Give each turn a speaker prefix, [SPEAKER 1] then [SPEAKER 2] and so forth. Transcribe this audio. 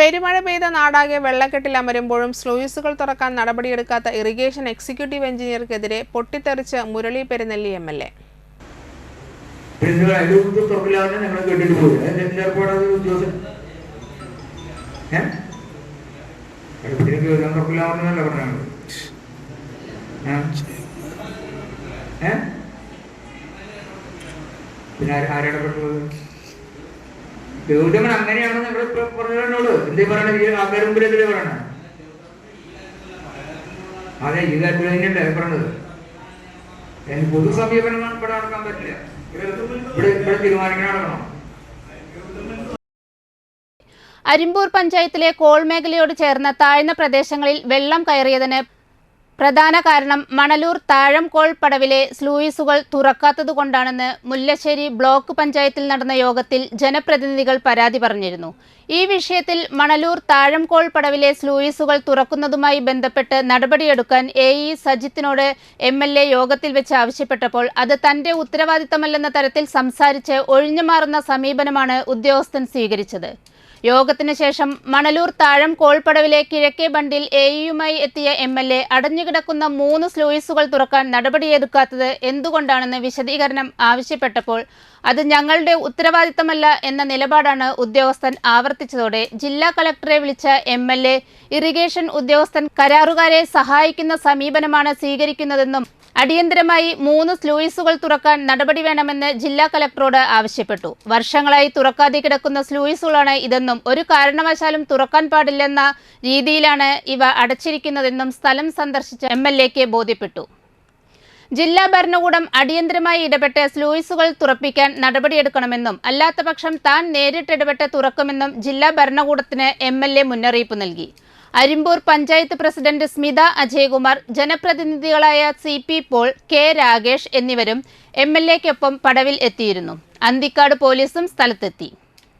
[SPEAKER 1] പെരുമഴ പെയ്ത നാടാകെ വെള്ളക്കെട്ടിൽ അമരുമ്പോഴും സ്ലൂയിസുകൾ തുറക്കാൻ നടപടിയെടുക്കാത്ത ഇറിഗേഷൻ എക്സിക്യൂട്ടീവ് എഞ്ചിനീയർക്കെതിരെ പൊട്ടിത്തെറിച്ച് Murali Perunnelli M L A.
[SPEAKER 2] പിന്നെ ആരാണ് ആരിടപെട്ടുള്ളത് ഗൗതമൻ അങ്ങനെയാണെന്ന് നിങ്ങൾ പറഞ്ഞോളൂ എന്തേ പറയണത് ഈ ആൾക്കാർ മുമ്പിൽ എന്തേ പറയണ? അതെ ഇത് തന്നെയല്ലേ പറഞ്ഞത് എനിക്ക് പൊതു സമീപനം ഇവിടെ നടക്കാൻ പറ്റില്ല. ഇവിടെ ഇവിടെ തീരുമാനിക്കാൻ നടക്കണം.
[SPEAKER 3] അരിമ്പൂർ പഞ്ചായത്തിലെ കോൾ മേഖലയോട് ചേർന്ന താഴ്ന്ന പ്രദേശങ്ങളിൽ വെള്ളം കയറിയതിന് പ്രധാന കാരണം മണലൂർ താഴംകോൾ പടവിലെ സ്ലൂയിസുകൾ തുറക്കാത്തതുകൊണ്ടാണെന്ന് മുല്ലശ്ശേരി ബ്ലോക്ക് പഞ്ചായത്തിൽ നടന്ന യോഗത്തിൽ ജനപ്രതിനിധികൾ പരാതി പറഞ്ഞിരുന്നു. ഈ വിഷയത്തിൽ മണലൂർ താഴംകോൾ പടവിലെ സ്ലൂയിസുകൾ തുറക്കുന്നതുമായി ബന്ധപ്പെട്ട് നടപടിയെടുക്കാൻ എ ഇ സജിത്തിനോട് എം എൽ എ യോഗത്തിൽ വെച്ച് ആവശ്യപ്പെട്ടപ്പോൾ അത് തന്റെ ഉത്തരവാദിത്തമല്ലെന്ന തരത്തിൽ സംസാരിച്ച് ഒഴിഞ്ഞുമാറുന്ന സമീപനമാണ് ഉദ്യോഗസ്ഥൻ സ്വീകരിച്ചത്. യോഗത്തിന് ശേഷം മണലൂർ താഴം കോൾപ്പടവിലെ കിഴക്കേ ബണ്ടിൽ എ ഇയുമായി എത്തിയ എം എൽ എ അടഞ്ഞുകിടക്കുന്ന മൂന്ന് സ്ലൂയിസുകൾ തുറക്കാൻ നടപടിയെടുക്കാത്തത് എന്തുകൊണ്ടാണെന്ന് വിശദീകരണം ആവശ്യപ്പെട്ടപ്പോൾ അത് ഞങ്ങളുടെ ഉത്തരവാദിത്തമല്ല എന്ന നിലപാടാണ് ഉദ്യോഗസ്ഥൻ ആവർത്തിച്ചതോടെ ജില്ലാ കളക്ടറെ വിളിച്ച എം എൽ എ ഇറിഗേഷൻ ഉദ്യോഗസ്ഥൻ കരാറുകാരെ സഹായിക്കുന്ന സമീപനമാണ് സ്വീകരിക്കുന്നതെന്നും അടിയന്തരമായി മൂന്ന് സ്ലൂയിസുകൾ തുറക്കാൻ നടപടി വേണമെന്ന് ജില്ലാ കളക്ടറോട് ആവശ്യപ്പെട്ടു. വർഷങ്ങളായി തുറക്കാതെ കിടക്കുന്ന സ്ലൂയിസുകളാണ് ഇതെന്നും ഒരു കാരണവശാലും തുറക്കാൻ പാടില്ലെന്ന രീതിയിലാണ് ഇവ അടച്ചിരിക്കുന്നതെന്നും സ്ഥലം സന്ദർശിച്ച എം എൽ എക്ക് ബോധ്യപ്പെട്ടു. ജില്ലാ ഭരണകൂടം അടിയന്തരമായി ഇടപെട്ട് സ്ലൂയിസുകൾ തുറപ്പിക്കാൻ നടപടിയെടുക്കണമെന്നും അല്ലാത്തപക്ഷം താൻ നേരിട്ടിടപെട്ട് തുറക്കുമെന്നും ജില്ലാ ഭരണകൂടത്തിന് എം എൽ എ മുന്നറിയിപ്പ് നൽകി. Arimpur panchayat president Smitha Ajayakumar ജനപ്രതിനിധികളായ C P Paul K Rakesh എന്നിവരും എം എൽ എക്കൊപ്പം പടവിൽ എത്തിയിരുന്നു. അന്തിക്കാട് പോലീസും സ്ഥലത്തെത്തി.